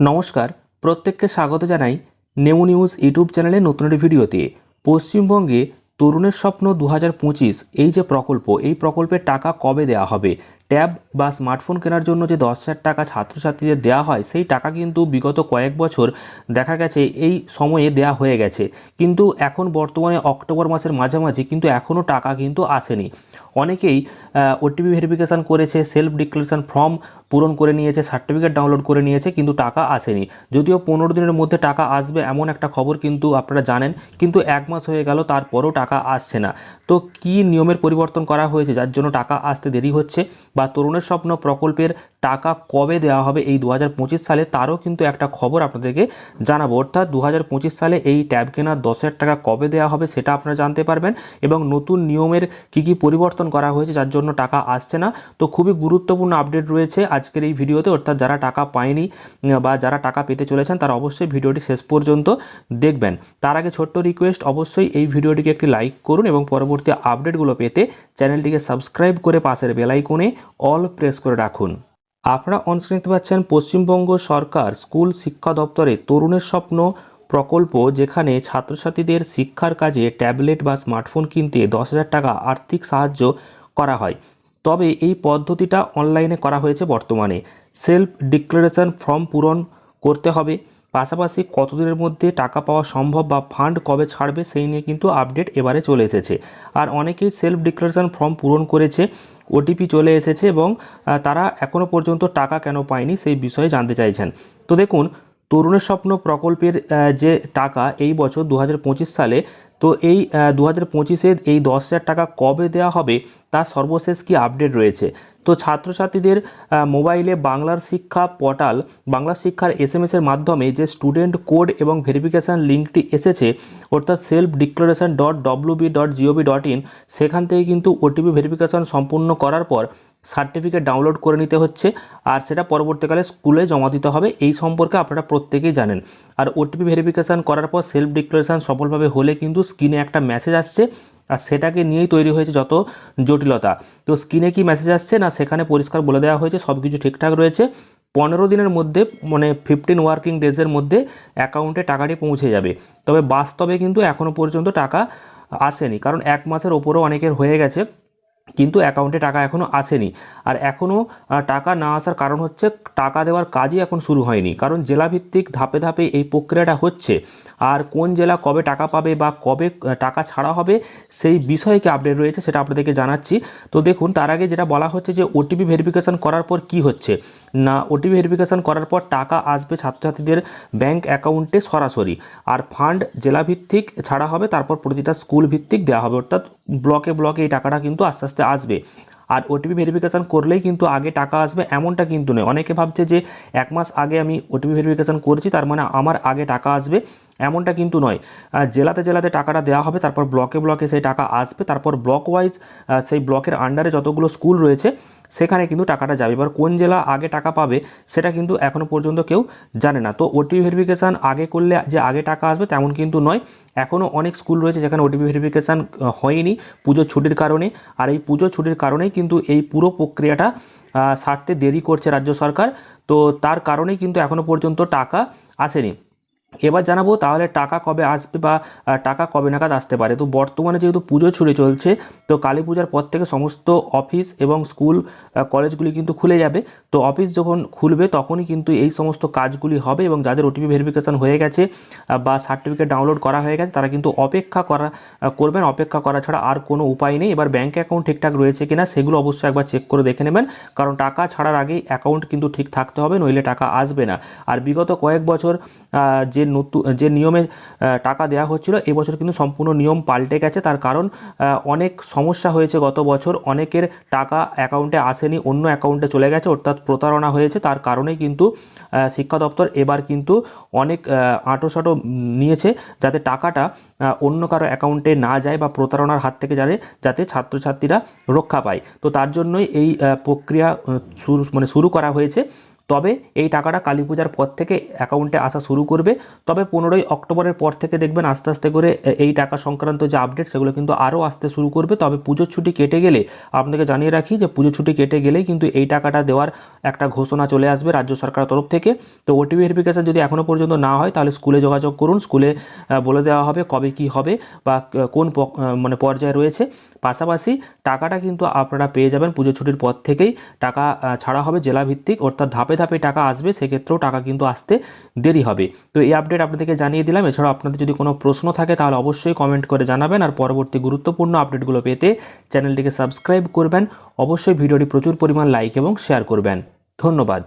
নমস্কার, প্রত্যেককে স্বাগত জানাই নেমু নিউজ ইউটিউব চ্যানেলে নতুন একটি ভিডিওতে। পশ্চিমবঙ্গে তরুণের স্বপ্ন দু হাজার পঁচিশ, এই যে প্রকল্প, এই প্রকল্পের টাকা কবে দেয়া হবে? ট্যাব বা স্মার্টফোন কেনার জন্য যে দশ হাজার টাকা ছাত্রছাত্রীদের দেওয়া হয়, সেই টাকা কিন্তু বিগত কয়েক বছর দেখা গেছে এই সময়ে দেওয়া হয়ে গেছে। কিন্তু এখন বর্তমানে অক্টোবর মাসের মাঝামাঝি, কিন্তু এখনও টাকা কিন্তু আসেনি। অনেকেই ওটিপি ভেরিফিকেশান করেছে সেলফ ডিক্লারেশন ফর্ম পূরণ করে নিয়েছে সার্টিফিকেট ডাউনলোড করে নিয়েছে, কিন্তু টাকা আসেনি। যদিও পনেরো দিনের মধ্যে টাকা আসবে এমন একটা খবর কিন্তু আপনারা জানেন, কিন্তু এক মাস হয়ে গেল, তারপরও টাকা আসছে না। তো কি নিয়মের পরিবর্তন করা হয়েছে, যার জন্য টাকা আসতে দেরি হচ্ছে? বা তরুণের স্বপ্ন প্রকল্পের টাকা কবে দেওয়া হবে এই দু হাজার পঁচিশ সালে তারও কিন্তু একটা খবর আপনাদেরকে জানাব। অর্থাৎ দু হাজার পঁচিশ সালে এই ট্যাব কেনার দশ টাকা কবে দেওয়া হবে সেটা আপনারা জানতে পারবেন এবং নতুন নিয়মের কি কি পরিবর্তন করা হয়েছে যার জন্য টাকা আসছে না। তো খুবই গুরুত্বপূর্ণ আপডেট রয়েছে আজকের এই ভিডিওতে। অর্থাৎ যারা টাকা পায়নি বা যারা টাকা পেতে চলেছেন তারা অবশ্যই ভিডিওটি শেষ পর্যন্ত দেখবেন। তার আগে ছোট্ট রিকোয়েস্ট অবশ্যই এই ভিডিওটিকে একটি লাইক করুন এবং পরবর্তী আপডেটগুলো পেতে চ্যানেলটিকে সাবস্ক্রাইব করে পাশের বেলাইকনে অল প্রেস করে রাখুন। আপনারা অনস্ক্রিন দেখতে পাচ্ছেন পশ্চিমবঙ্গ সরকার, স্কুল, শিক্ষা দপ্তরে তরুণের স্বপ্ন প্রকল্প যেখানে ছাত্রছাত্রীদের শিক্ষার কাজে ট্যাবলেট বা স্মার্টফোন কিনতে দশ হাজার টাকা আর্থিক সাহায্য করা হয়। তবে এই পদ্ধতিটা অনলাইনে করা হয়েছে বর্তমানে। সেলফ ডিক্লারেশন ফর্ম পূরণ করতে হবে। পাশাপাশি কতদিনের মধ্যে টাকা পাওয়া সম্ভব বা ফান্ড কবে ছাড়বে সেই নিয়ে কিন্তু আপডেট এবারে চলে এসেছে। আর অনেকেই সেলফ ডিক্লারেশন ফর্ম পূরণ করেছে ওটিপি চলে এসেছে এবং তারা এখনও পর্যন্ত টাকা কেন পায়নি সেই বিষয়ে জানতে চাইছেন। তো দেখুন, তরুণের স্বপ্ন প্রকল্পের যে টাকা এই বছর দু হাজার পঁচিশ সালে, তো এই দু হাজার পঁচিশে এই দশ হাজার টাকা কবে দেওয়া হবে, তার সর্বশেষ কি আপডেট রয়েছে? তো ছাত্রছাত্রীদের মোবাইলে বাংলার শিক্ষা পোর্টাল, বাংলা শিক্ষার এস এম এর মাধ্যমে যে স্টুডেন্ট কোড এবং ভেরিফিকেশান লিঙ্কটি এসেছে, অর্থাৎ self declaration dot WB dot GOV dot in সেখান থেকে কিন্তু ওটিপি ভেরিফিকেশান সম্পূর্ণ করার পর সার্টিফিকেট ডাউনলোড করে নিতে হচ্ছে। আর সেটা পরবর্তীকালে স্কুলে জমা দিতে হবে, এই সম্পর্কে আপনারা প্রত্যেকেই জানেন। আর ওটিপি ভেরিফিকেশান করার পর সেলফ ডিক্লারেশান সফলভাবে হলে কিন্তু স্ক্রিনে একটা মেসেজ আসছে। আর সেটাকে নিয়েই তৈরি হয়েছে যত জটিলতা। তো স্ক্রিনে কি মেসেজ আসছে? না, সেখানে পরিষ্কার বলে দেওয়া হয়েছে সব কিছু ঠিকঠাক রয়েছে। পনেরো দিনের মধ্যে মানে ফিফটিন ওয়ার্কিং ডেজের মধ্যে অ্যাকাউন্টে টাকাটি পৌঁছে যাবে। তবে বাস্তবে কিন্তু এখনও পর্যন্ত টাকা আসেনি। কারণ এক মাসের ওপরও অনেকের হয়ে গেছে। কিন্তু অ্যাকাউন্টে টাকা এখনও আসেনি। আর এখনও টাকা না আসার কারণ হচ্ছে টাকা দেওয়ার কাজই এখন শুরু হয়নি। কারণ জেলাভিত্তিক ধাপে ধাপে এই প্রক্রিয়াটা হচ্ছে। আর কোন জেলা কবে টাকা পাবে বা কবে টাকা ছাড়া হবে সেই বিষয়ে কি আপডেট রয়েছে সেটা আপনাদেরকে জানাচ্ছি। তো দেখুন, তার আগে যেটা বলা হচ্ছে যে ওটিপি ভেরিফিকেশন করার পর কি হচ্ছে? না ওটিপি ভেরিফিকেশন করার পর টাকা আসবে ছাত্রছাত্রীদের ব্যাংক অ্যাকাউন্টে সরাসরি। আর ফান্ড জেলাভিত্তিক ছাড়া হবে, তারপর প্রতিটা স্কুল ভিত্তিক দেওয়া হবে। অর্থাৎ ব্লকে ব্লকে এই টাকাটা কিন্তু আস্তে আস্তে আসবে। আর ওটিপি ভেরিফিকেশান করলেই কিন্তু আগে টাকা আসবে, এমনটা কিন্তু নয়। অনেকে ভাবছে যে এক মাস আগে আমি ওটিপি ভেরিফিকেশান করেছি, তার মানে আমার আগে টাকা আসবে। এমনটা কিন্তু নয়। জেলাতে জেলাতে টাকাটা দেওয়া হবে, তারপর ব্লকে ব্লকে সেই টাকা আসবে, তারপর ব্লক ওয়াইজ সেই ব্লকের আন্ডারে যতগুলো স্কুল রয়েছে, সেখানে কিন্তু টাকাটা যাবে। এবার কোন জেলা আগে টাকা পাবে, সেটা কিন্তু এখনও পর্যন্ত কেউ জানে না। তো ওটিপি ভেরিফিকেশান আগে করলে যে আগে টাকা আসবে তেমন কিন্তু নয়। এখনও অনেক স্কুল রয়েছে যেখানে ওটিপি ভেরিফিকেশান হয়নি পুজোর ছুটির কারণে। আর এই পুজোর ছুটির কারণেই কিন্তু এই পুরো প্রক্রিয়াটা সারতে দেরি করছে রাজ্য সরকার। তো তার কারণেই কিন্তু এখনও পর্যন্ত টাকা আসেনি। এবার জানাব তাহলে টাকা কবে আসবে বা টাকা কবে নাগাদ আসতে পারে। তো বর্তমানে যেহেতু পুজো ছুটে চলছে, তো কালী পূজার পর থেকে সমস্ত অফিস এবং স্কুল কলেজগুলি কিন্তু খুলে যাবে। তো অফিস যখন খুলবে তখনই কিন্তু এই সমস্ত কাজগুলি হবে এবং যাদের ওটিপি ভেরিফিকেশন হয়ে গেছে বা সার্টিফিকেট ডাউনলোড করা হয়ে গেছে, তারা কিন্তু অপেক্ষা করা করবেন। অপেক্ষা করা ছাড়া আর কোনো উপায় নেই। এবার ব্যাঙ্ক অ্যাকাউন্ট ঠিকঠাক রয়েছে কিনা সেগুলো অবশ্যই একবার চেক করে দেখে নেবেন। কারণ টাকা ছাড়ার আগেই অ্যাকাউন্ট কিন্তু ঠিক থাকতে হবে, নইলে টাকা আসবে না। আর বিগত কয়েক বছর যে নতুন যে নিয়মে টাকা দেওয়া হচ্ছিল এবছর কিন্তু সম্পূর্ণ নিয়ম পাল্টে গেছে। তার কারণ অনেক সমস্যা হয়েছে গত বছর। অনেকের টাকা অ্যাকাউন্টে আসেনি, অন্য অ্যাকাউন্টে চলে গেছে, অর্থাৎ প্রতারণা হয়েছে। তার কারণেই কিন্তু শিক্ষা দপ্তর এবার কিন্তু অনেক আঁটোসাঁটো নিয়েছে, যাতে টাকাটা অন্য কারও অ্যাকাউন্টে না যায় বা প্রতারণার হাত থেকে যাতে যাতে ছাত্রছাত্রীরা রক্ষা পায়। তো তার জন্যই এই প্রক্রিয়া শুরু মানে শুরু করা হয়েছে। তবে এই টাকাটা কালী পূজার পর থেকে অ্যাকাউন্টে আসা শুরু করবে। তবে পনেরোই অক্টোবরের পর থেকে দেখবেন আস্তে আস্তে করে এই টাকা সংক্রান্ত যে আপডেট সেগুলো কিন্তু আরও আসতে শুরু করবে। তবে পুজোর ছুটি কেটে গেলে, আপনাকে জানিয়ে রাখি যে পুজোর ছুটি কেটে গেলেই কিন্তু এই টাকাটা দেওয়ার একটা ঘোষণা চলে আসবে রাজ্য সরকারের তরফ থেকে। তো ওটিপি ভেরিফিকেশন যদি এখনও পর্যন্ত না হয়, তাহলে স্কুলে যোগাযোগ করুন। স্কুলে বলে দেওয়া হবে কবে কি হবে বা কোন মানে পর্যায়ে রয়েছে। পাশাপাশি টাকাটা কিন্তু আপনারা পেয়ে যাবেন পুজো ছুটির পর থেকেই। টাকা ছাড়া হবে জেলাভিত্তিক, অর্থাৎ ধাপে ধাপে টাকা আসবে, সেক্ষেত্রেও টাকা কিন্তু আসতে দেরি হবে। তো এই আপডেট আপনাদেরকে জানিয়ে দিলাম। এছাড়াও আপনাদের যদি কোনো প্রশ্ন থাকে, তাহলে অবশ্যই কমেন্ট করে জানাবেন। আর পরবর্তী গুরুত্বপূর্ণ আপডেটগুলো পেতে চ্যানেলটিকে সাবস্ক্রাইব করবেন। অবশ্যই ভিডিওটি প্রচুর পরিমাণ লাইক এবং শেয়ার করবেন। ধন্যবাদ।